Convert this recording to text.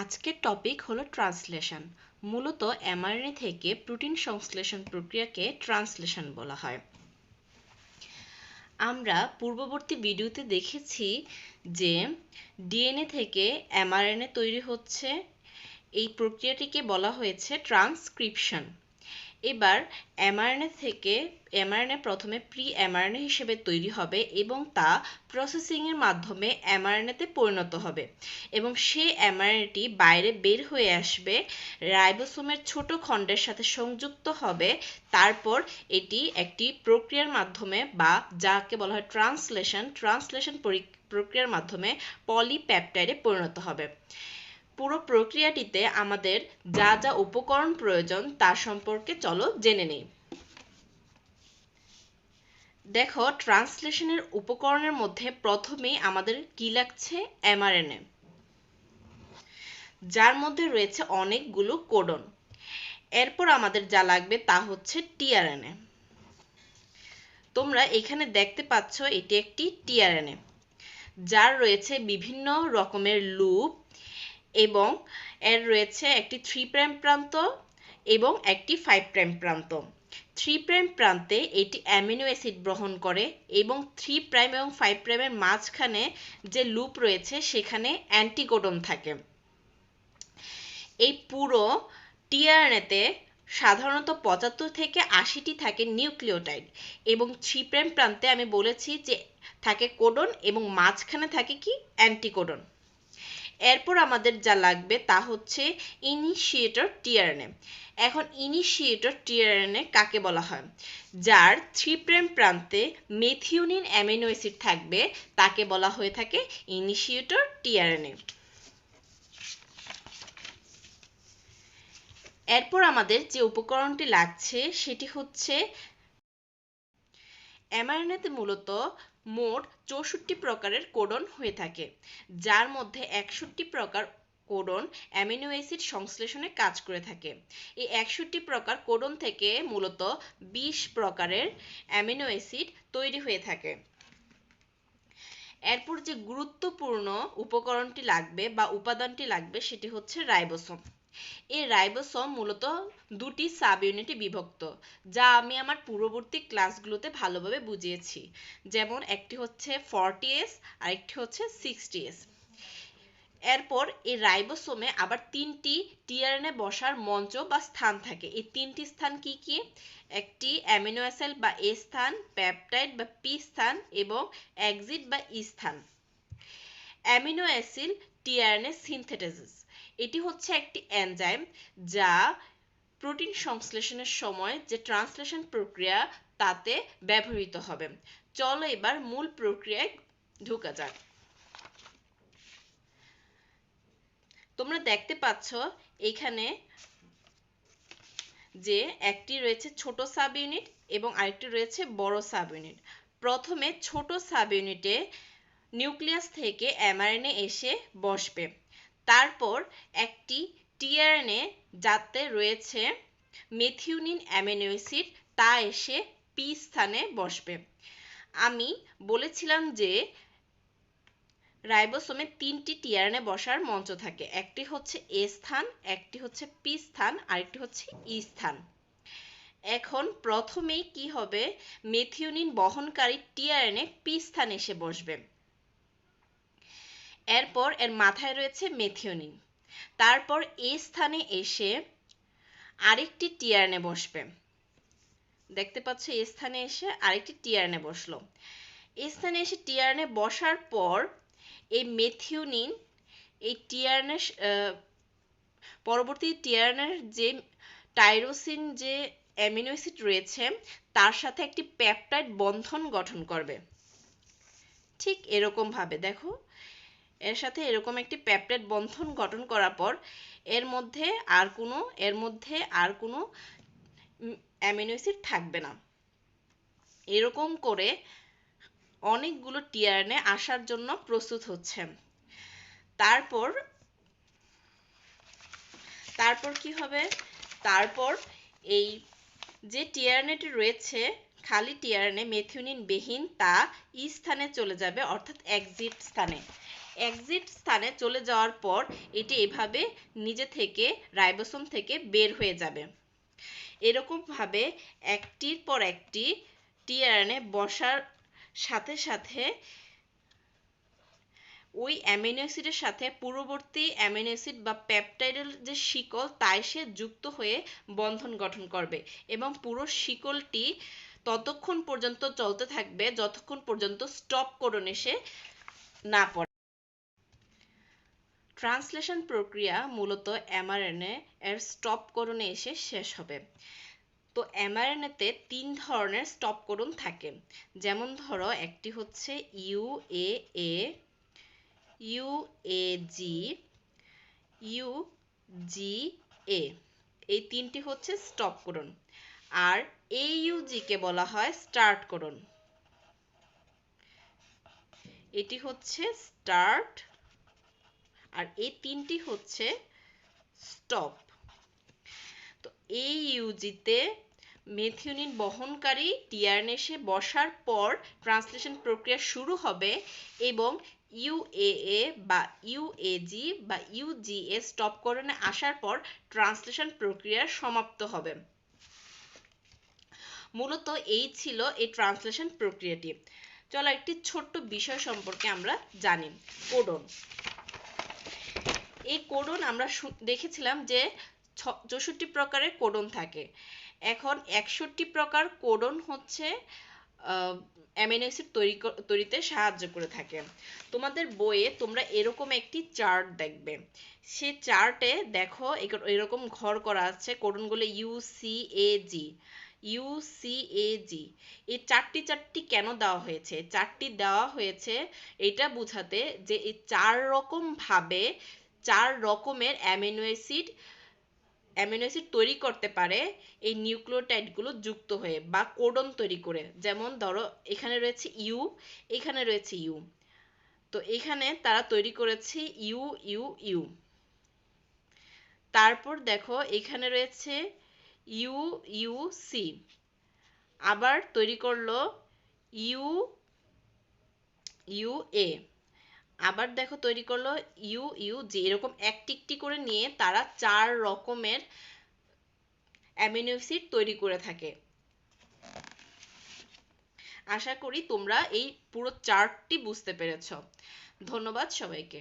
আজকের টপিক হলো ট্রান্সলেশন মূলত এমআরএনএ থেকে প্রোটিন সংশ্লেষণ প্রক্রিয়াকে ট্রান্সলেশন বলা হয়। আমরা পূর্ববর্তী ভিডিওতে দেখেছি যে ডিএনএ থেকে এমআরএনএ তৈরি হচ্ছে। এই প্রক্রিয়াটিকে বলা হয়েছে ট্রান্সক্রিপশন এবার এমআরএনএ থেকে এমআরএনএ প্রথমে প্রি এমআরএনএ হিসেবে তৈরি হবে এবং তা প্রসেসিংয়ের মাধ্যমে এমআরএনএতে পরিণত হবে এবং সেই এমআরএনএটি বাইরে বের হয়ে আসবে, রাইবোসোমের ছোট খণ্ডের সাথে সংযুক্ত হবে, তারপর এটি একটি প্রক্রিয়ার মাধ্যমে বা যাকে বলা হয় ট্রান্সলেশন ট্রান্সলেশন প্রক্রিয়ার মাধ্যমে পলিপ্যাপটাইডে পরিণত হবে। পুরো প্রক্রিয়াটিতে আমাদের যা যা উপকরণ প্রয়োজন তা সম্পর্কে চলো জেনে নেই। দেখো, ট্রান্সলেশনের উপকরণের মধ্যে প্রথমেই আমাদের কি লাগছে? এমআরএনএ যার মধ্যে রয়েছে অনেকগুলো কোডন। এরপর আমাদের যা লাগবে তা হচ্ছে টিআরএনএ তোমরা এখানে দেখতে পাচ্ছ, এটি একটি টিআরএনএ যার রয়েছে বিভিন্ন রকমের লুপ এবং এর রয়েছে একটি থ্রি প্রাইম প্রান্ত এবং একটি ফাইভ প্রাইম প্রান্ত। থ্রি প্রাইম প্রান্তে এটি অ্যামিনো অ্যাসিড গ্রহণ করে এবং থ্রি প্রাইম এবং ফাইভ প্রাইমের মাঝখানে যে লুপ রয়েছে সেখানে অ্যান্টিকোডন থাকে। এই পুরো টিআরএনএতে সাধারণত পঁচাত্তর থেকে আশিটি থাকে নিউক্লিওটাইড এবং থ্রি প্রাইম প্রান্তে আমি বলেছি যে থাকে কোডন এবং মাঝখানে থাকে কি? অ্যান্টিকোডন। এরপর আমাদের যা লাগবে তা হচ্ছে ইনিশিয়েটর টিআরএনএ এখন ইনিশিয়েটর টিআরএনএ কাকে বলা হয়? যার থ্রি প্রেম প্রান্তে মেথিওনিন অ্যামিনো অ্যাসিড থাকবে, তাকে বলা হয়ে থাকে ইনিশিয়েটর টিআরএনএ এরপর আমাদের যে উপকরণটি লাগছে, সেটি হচ্ছে এমআরএনএতে মূলত মোট চৌষট্টি প্রকারের কোডন হয়ে থাকে, যার মধ্যে একষট্টি প্রকার কোডন অ্যামিনো অ্যাসিড সংশ্লেষণে কাজ করে থাকে। এই একষট্টি প্রকার কোডন থেকে মূলত বিশ প্রকারের অ্যামিনো অ্যাসিড তৈরি হয়ে থাকে। এরপর যে গুরুত্বপূর্ণ উপকরণটি লাগবে বা উপাদানটি লাগবে সেটি হচ্ছে রাইবোসোম। এই রাইবোসোম মূলত দুটি সাব ইউনিটে বিভক্ত, যা আমি আমার পূর্ববর্তী ক্লাসগুলোতে ভালোভাবে বুঝিয়েছি। যেমন একটি হচ্ছে ফর্টি এস আর একটি হচ্ছে সিক্সটি এস। এরপর এই রাইবোসোমে আবার তিনটি টিআরএনএ বসার মঞ্চ বা স্থান থাকে। এই তিনটি স্থান কি কি? একটি অ্যামিনো অ্যাসিড বা এ স্থান, পেপটাইড বা পি স্থান এবং এক্সিট বা ই স্থান। অ্যামিনো অ্যাসিড টিআরএনএ সিনথেটাইসিস এটি হচ্ছে একটি এনজাইম যা প্রোটিন সংশ্লেষণের সময় যে ট্রান্সলেশন প্রক্রিয়া তাতে ব্যবহৃত হবে। চলো এবার মূল প্রক্রিয়ায় ঢুকা যাক। তোমরা দেখতে পাচ্ছ এখানে যে একটি রয়েছে ছোট সাব ইউনিট এবং আরেকটি রয়েছে বড় সাব ইউনিট প্রথমে ছোট সাব ইউনিটে নিউক্লিয়াস থেকে এমআরএনএ এসে বসবে। তারপর একটি টিআরএনএ যাতে রয়েছে মেথিওনিন অ্যামিনো তা এসে পি স্থানে বসবে। আমি বলেছিলাম যে রাইবোসোমে তিনটি টিআরএনএ বসার মঞ্চ থাকে। একটি হচ্ছে এ স্থান, একটি হচ্ছে পি স্থান, আরেকটি হচ্ছে ই স্থান। এখন প্রথমেই কি হবে? মেথিওনিন বহনকারী টিআরএনএ পি স্থানে এসে বসবে। এরপর এর মাথায় রয়েছে মেথিওনিন তারপর এই স্থানে এসে আরেকটি টিআরএনএ বসবে। দেখতে পাচ্ছ, এই স্থানে এসে আরেকটি টিআরএনএ বসল। এই স্থানে এসে টিআরএনএ বসার পর এই মেথিওনিন এই টিআরএনএ পরবর্তী টিআরএনএর যে টাইরোসিন যে অ্যামিনো অ্যাসিড রয়েছে, তার সাথে একটি পেপটাইড বন্ধন গঠন করবে। ঠিক এরকম ভাবে দেখো। এর সাথে এরকম একটি প্যাপটেড বন্ধন গঠন করার পর এর মধ্যে আর কোনো, এর মধ্যে আর কোনো অ্যামিনো অ্যাসিড থাকবে না। এরকম করে অনেকগুলো টিআরএনএ আসার জন্য প্রস্তুত হচ্ছে তারপর তারপর কি হবে? তারপর এই যে টিআরএনএটি রয়েছে, খালি টিআরএনএ মেথিওনিন বিহীন তা ই স্থানে চলে যাবে, অর্থাৎ এক্সিট স্থানে। এক্সিট স্থানে চলে যাওয়ার পর এটি এভাবে নিজে থেকে, রাইবোসোম থেকে বের হয়ে যাবে। এরকমভাবে একটির পর একটি টিআরএনএ বসার সাথে সাথে ওই অ্যামিনো অ্যাসিডের সাথে পূর্ববর্তী অ্যামিনো অ্যাসিড বা পেপটাইডের যে শিকল, তাই সে যুক্ত হয়ে বন্ধন গঠন করবে এবং পুরো শিকলটি ততক্ষণ পর্যন্ত চলতে থাকবে, যতক্ষণ পর্যন্ত স্টপ কোডন এসে না পড়ে। ট্রান্সলেশন প্রক্রিয়া মূলত এমআরএনএ এর স্টপ কোডনে এসে শেষ হবে। তো এমআরএনএতে তিন ধরনের স্টপ কোডন থাকে। যেমন ধরো, একটি হচ্ছে ইউএএ ইউএজি ইউজিএ এই তিনটি হচ্ছে স্টপ কোডন আর এইউজিকে বলা হয় স্টার্ট কোডন এটি হচ্ছে স্টার্ট আর এই তিনটি হচ্ছে স্টপ তো এই ইউজিতে মেথিওনিন বহনকারী টিআরএনএ এসে বসার পর ট্রান্সলেশন প্রক্রিয়া শুরু হবে এবং ইউএএ বা ইউএজি বা ইউজিএ স্টপ করণে আসার পর ট্রান্সলেশন প্রক্রিয়া সমাপ্ত হবে। মূলত এই ছিল এই ট্রান্সলেশন প্রক্রিয়াটি। চলো একটি ছোট্ট বিষয় সম্পর্কে আমরা জানি। কোডন এই কোডন আমরা দেখেছিলাম যে চৌষট্টি প্রকারের কোডন থাকে। এখন একষট্টি প্রকার কোডন হচ্ছে অ্যামিনো অ্যাসিড তৈরি তৈরিতে সাহায্য করে থাকে। তোমাদের বইয়ে তোমরা এরকম একটি চার্ট দেখবে। সে চার্টে দেখো এরকম ঘর করা আছে কোডনগুলো U C A G U C A G এই চারটি চারটি কেন দেওয়া হয়েছে? চারটি দেওয়া হয়েছে এটা বুঝাতে যে এই চার রকম ভাবে চার রকমের অ্যামিনো অ্যাসিড অ্যামিনো অ্যাসিড তৈরি করতে পারে এই নিউক্লিওটাইডগুলো যুক্ত হয়ে বা কোডন তৈরি করে। যেমন ধরো, এখানে রয়েছে ইউ, এখানে রয়েছে ইউ। তো এখানে তারা তৈরি করেছে ইউ ইউ ইউ। তারপর দেখো, এখানে রয়েছে ইউ ইউ, সি। আবার তৈরি করল ইউ ইউ, এ। আবার দেখো তৈরি করল ইউ ইউ যে এরকম একটি একটি করে নিয়ে তারা চার রকমের অ্যামিনো অ্যাসিড তৈরি করে থাকে। আশা করি তোমরা এই পুরো চার্টটি বুঝতে পেরেছ। ধন্যবাদ সবাইকে।